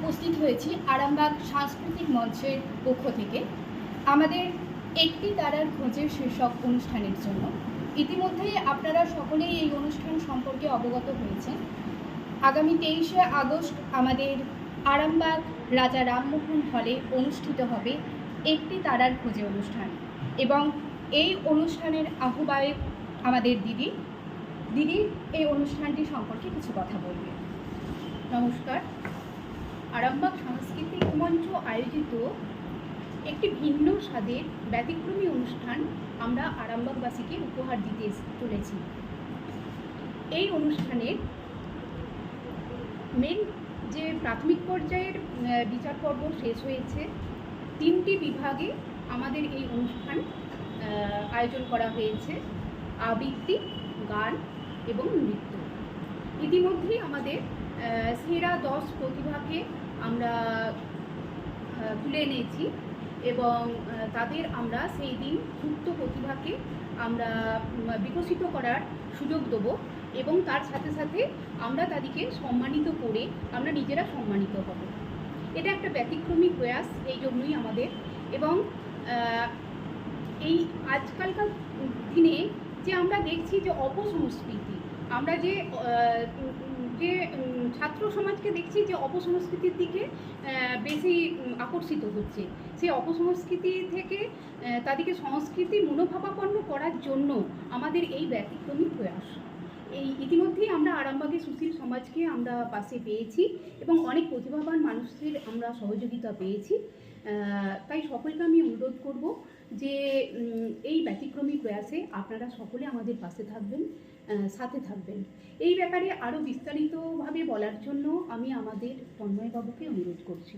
উপস্থিত হয়েছি আরামবাগ সাংস্কৃতিক মঞ্চের পক্ষ থেকে। আমাদের একটি তারার খোঁজের শীর্ষক অনুষ্ঠানের জন্য। ইতিমধ্যেই আপনারা সকলেই এই অনুষ্ঠান সম্পর্কে অবগত হয়েছেন। আগামী তেইশে আগস্ট আমাদের আরামবাগ রাজা রামমোহন হলে অনুষ্ঠিত হবে একটি তারার খোঁজে অনুষ্ঠান এবং এই অনুষ্ঠানের আহ্বায়ক আমাদের দিদি। দিদি, এই অনুষ্ঠানটি সম্পর্কে কিছু কথা বলবে নমস্কার। আরামবাগ সাংস্কৃতিক মঞ্চ আয়োজিত একটি ভিন্ন স্বাদের ব্যতিক্রমী অনুষ্ঠান আমরা আরামবাগবাসীকে উপহার দিতে চলেছি। এই অনুষ্ঠানের মেন যে প্রাথমিক পর্যায়ের বিচার পর্ব শেষ হয়েছে, তিনটি বিভাগে আমাদের এই অনুষ্ঠান আয়োজন করা হয়েছে, আবৃত্তি, গান এবং নৃত্য। ইতিমধ্যেই আমাদের সেরা দশ প্রতিভাকে আমরা তুলে এনেছি এবং তাদের আমরা সেই দিন সুপ্ত প্রতিভাকে আমরা বিকশিত করার সুযোগ দেব এবং তার সাথে সাথে আমরা তাদেরকে সম্মানিত করে আমরা নিজেরা সম্মানিত হব। এটা একটা ব্যতিক্রমী প্রয়াস এই জন্যই আমাদের এবং এই আজকালকার দিনে যে আমরা দেখছি যে অপসংস্কৃতি, আমরা যে যে ছাত্র সমাজকে দেখছি যে অপসংস্কৃতির দিকে বেশি আকর্ষিত হচ্ছে। সেই অপসংস্কৃতি থেকে তাদেরকে সংস্কৃতি মনোভাবাপন্ন করার জন্য আমাদের এই ব্যতিক্রমী প্রয়াস। এই ইতিমধ্যেই আমরা আরামবাগে সুশীল সমাজকে আমরা পাশে পেয়েছি এবং অনেক প্রতিভাবান মানুষদের আমরা সহযোগিতা পেয়েছি। তাই সকলকে আমি অনুরোধ করব যে এই ব্যতিক্রমী প্রয়াসে আপনারা সকলে আমাদের পাশে থাকবেন। সাথে থাকবেন। এই ব্যাপারে আরও বিস্তারিতভাবে বলার জন্য আমি আমাদের তন্ময়বাবুকে অনুরোধ করছি।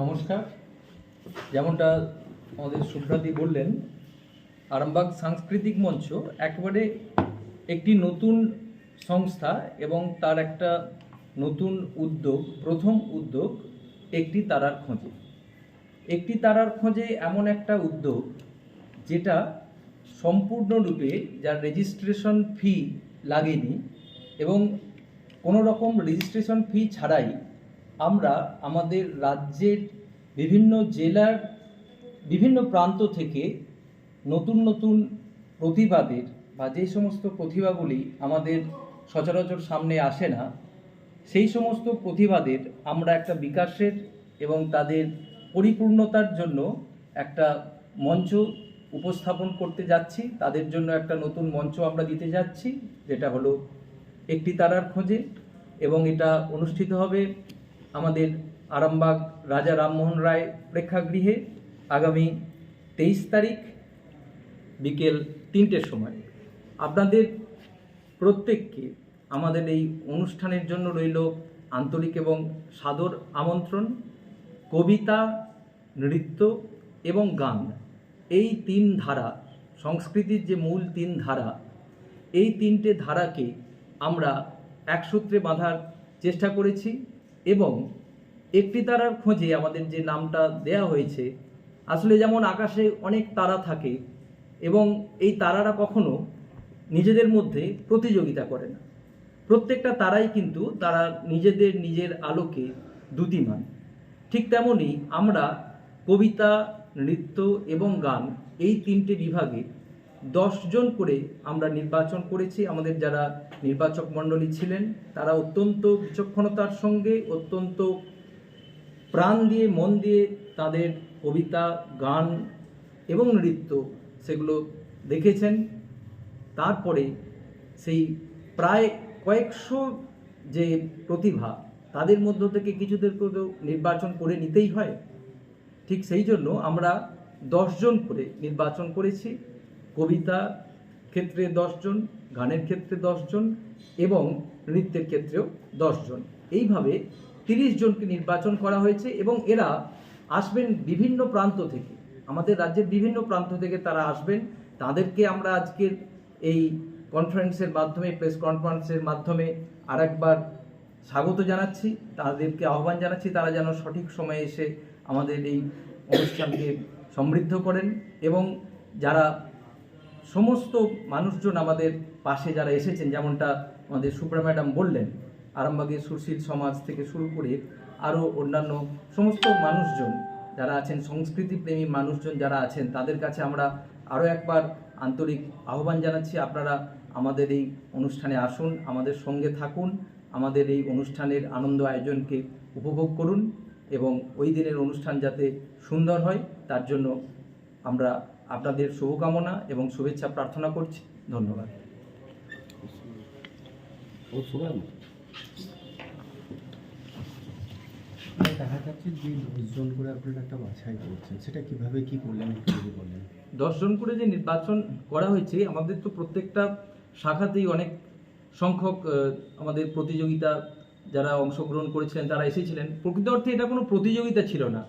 নমস্কার। যেমনটা আমাদের সুব্রাদি বললেন, আরামবাগ সাংস্কৃতিক মঞ্চ একবারে একটি নতুন সংস্থা এবং তার একটা নতুন উদ্যোগ, প্রথম উদ্যোগ একটি তারার খোঁজে। একটি তারার খোঁজে এমন একটা উদ্যোগ যেটা সম্পূর্ণরূপে যার রেজিস্ট্রেশন ফি লাগেনি এবং কোনো রকম রেজিস্ট্রেশন ফি ছাড়াই আমরা আমাদের রাজ্যের বিভিন্ন জেলার বিভিন্ন প্রান্ত থেকে নতুন নতুন প্রতিভাদের বা যে সমস্ত প্রতিভাগুলি আমাদের সচরাচর সামনে আসে না, সেই সমস্ত প্রতিভাদের আমরা একটা বিকাশের এবং তাদের পরিপূর্ণতার জন্য একটা মঞ্চ উপস্থাপন করতে যাচ্ছি, তাদের জন্য একটা নতুন মঞ্চ আমরা দিতে যাচ্ছি, যেটা হলো একটি তারার খোঁজে, এবং এটা অনুষ্ঠিত হবে আমাদের আরামবাগ রাজা রামমোহন রায় প্রেক্ষাগৃহে আগামী তেইশ তারিখ বিকেল তিনটের সময়। আপনাদের প্রত্যেককে আমাদের এই অনুষ্ঠানের জন্য রইল আন্তরিক এবং সাদর আমন্ত্রণ, কবিতা, নৃত্য এবং গান। এই তিন ধারা, সংস্কৃতির যে মূল তিন ধারা, এই তিনটে ধারাকে আমরা একসূত্রে বাঁধার চেষ্টা করেছি এবং একটি তারার খোঁজে আমাদের যে নামটা দেয়া হয়েছে, আসলে যেমন আকাশে অনেক তারা থাকে এবং এই তারারা কখনো নিজেদের মধ্যে প্রতিযোগিতা করে না। প্রত্যেকটা তারাই কিন্তু তারা নিজেদের নিজের আলোকে দ্যুতিমান। ঠিক তেমনই আমরা কবিতা নৃত্য এবং গান এই তিনটে বিভাগে দশজন করে আমরা নির্বাচন করেছি। আমাদের যারা নির্বাচক মণ্ডলী ছিলেন, তারা অত্যন্ত বিচক্ষণতার সঙ্গে, অত্যন্ত প্রাণ দিয়ে, মন দিয়ে তাদের কবিতা, গান এবং নৃত্য সেগুলো দেখেছেন। তারপরে সেই প্রায় কয়েকশো যে প্রতিভা, তাদের মধ্য থেকে কিছুদেরকে তো নির্বাচন করে নিতেই হয়। ঠিক সেই জন্য আমরা দশজন করে নির্বাচন করেছি। কবিতা ক্ষেত্রে দশজন গানের ক্ষেত্রে দশজন এবং নৃত্যের ক্ষেত্রেও দশজন এইভাবে তিরিশ জনকে নির্বাচন করা হয়েছে এবং এরা আসবেন বিভিন্ন প্রান্ত থেকে। আমাদের রাজ্যের বিভিন্ন প্রান্ত থেকে তারা আসবেন। তাদেরকে আমরা আজকের এই কনফারেন্সের মাধ্যমে প্রেস কনফারেন্সের মাধ্যমে আরেকবার স্বাগত জানাচ্ছি। তাদেরকে আহ্বান জানাচ্ছি, তারা যেন সঠিক সময়ে এসে আমাদের এই অনুষ্ঠানকে সমৃদ্ধ করেন এবং যারা সমস্ত মানুষজন আমাদের পাশে যারা এসেছেন, যেমনটা আমাদের সুপ্রা ম্যাডাম বললেন আরামবাগের সুশীল সমাজ থেকে শুরু করে আরও অন্যান্য সমস্ত মানুষজন যারা আছেন, সংস্কৃতিপ্রেমী মানুষজন যারা আছেন, তাদের কাছে আমরা আরও একবার আন্তরিক আহ্বান জানাচ্ছি। আপনারা আমাদের এই অনুষ্ঠানে আসুন, আমাদের সঙ্গে থাকুন, আমাদের এই অনুষ্ঠানের আনন্দ আয়োজনকে উপভোগ করুন। এবং ওই দিনের অনুষ্ঠান যাতে সুন্দর হয় তার জন্য আমরা আপনাদের শুভকামনা এবং শুভেচ্ছা প্রার্থনা করছি। ধন্যবাদ। মানে দেখা যাচ্ছে যে দশজন করে আপনারা একটা বাছাই করছেন সেটা কীভাবে কি করলেন একটু যদি বলেন। দশজন করে যে নির্বাচন করা হয়েছে আমাদের তো প্রত্যেকটা শাখাতেই অনেক সংখ্যক আমাদের প্রতিযোগিতা যারা অংশগ্রহণ করেছিলেন, তারা এসেছিলেন। প্রকৃত অর্থে এটা কোনো প্রতিযোগিতা ছিল না।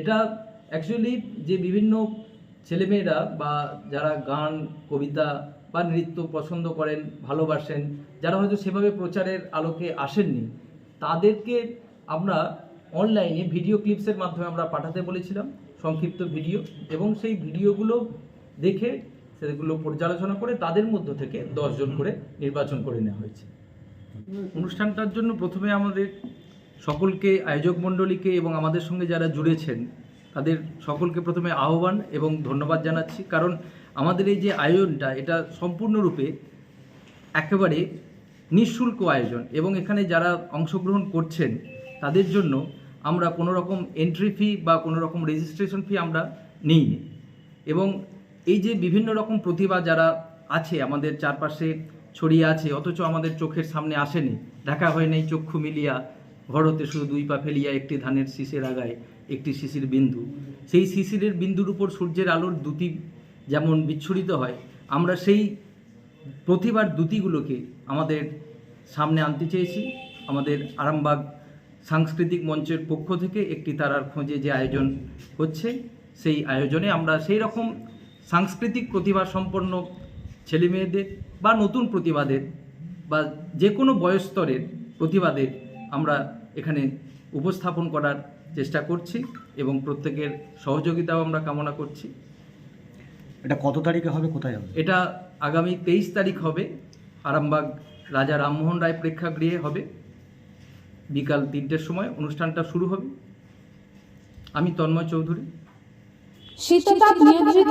এটা অ্যাকচুয়ালি যে বিভিন্ন ছেলেমেয়েরা বা যারা গান, কবিতা বা নৃত্য পছন্দ করেন, ভালোবাসেন, যারা হয়তো সেভাবে প্রচারের আলোকে আসেননি, তাদেরকে আমরা অনলাইনে ভিডিও ক্লিপসের মাধ্যমে আমরা পাঠাতে বলেছিলাম, সংক্ষিপ্ত ভিডিও এবং সেই ভিডিওগুলো দেখে সেগুলো পর্যালোচনা করে তাদের মধ্য থেকে দশজন করে নির্বাচন করে নেওয়া হয়েছে। অনুষ্ঠানটার জন্য প্রথমে আমাদের সকলকে, আয়োজক মণ্ডলীকে এবং আমাদের সঙ্গে যারা জুড়েছেন, তাদের সকলকে প্রথমে আহ্বান এবং ধন্যবাদ জানাচ্ছি। কারণ আমাদের এই যে আয়োজনটা, এটা সম্পূর্ণরূপে একেবারে নিঃশুল্ক আয়োজন এবং এখানে যারা অংশগ্রহণ করছেন, তাদের জন্য আমরা কোনো রকম এন্ট্রি ফি বা কোনো রকম রেজিস্ট্রেশন ফি আমরা নিই এবং এই যে বিভিন্ন রকম প্রতিভা যারা আছে, আমাদের চারপাশে ছড়িয়ে আছে, অথচ আমাদের চোখের সামনে আসেনি। দেখা হয় নাই চক্ষু মিলিয়া ঘরতে শুধু দুই পা ফেলিয়া একটি ধানের শীষের আগায় একটি শিশির বিন্দু। সেই শিশিরের বিন্দুর উপর সূর্যের আলোর দ্যুতি যেমন বিচ্ছুরিত হয়, আমরা সেই প্রতিভার দ্যুতিগুলোকে আমাদের সামনে আনতে চেয়েছি। আমাদের আরামবাগ সাংস্কৃতিক মঞ্চের পক্ষ থেকে একটি তারার খোঁজে যে আয়োজন হচ্ছে, সেই আয়োজনে আমরা সেই রকম সাংস্কৃতিক প্রতিভা সম্পন্ন ছেলেমেয়েদের বা নতুন প্রতিভাদের বা যে কোনো বয়স্তরের প্রতিভাদের আমরা এখানে উপস্থাপন করার চেষ্টা করছি এবং প্রত্যেকের সহযোগিতাও আমরা কামনা করছি। এটা কত তারিখে হবে? কোথায় হবে? এটা আগামী তেইশ তারিখ হবে। আরামবাগ রাজা রামমোহন রায় প্রেক্ষাগৃহে হবে। বিকাল তিনটের সময় অনুষ্ঠানটা শুরু হবে। আমি তন্ময় চৌধুরী। শীততাপ নিয়ন্ত্রিত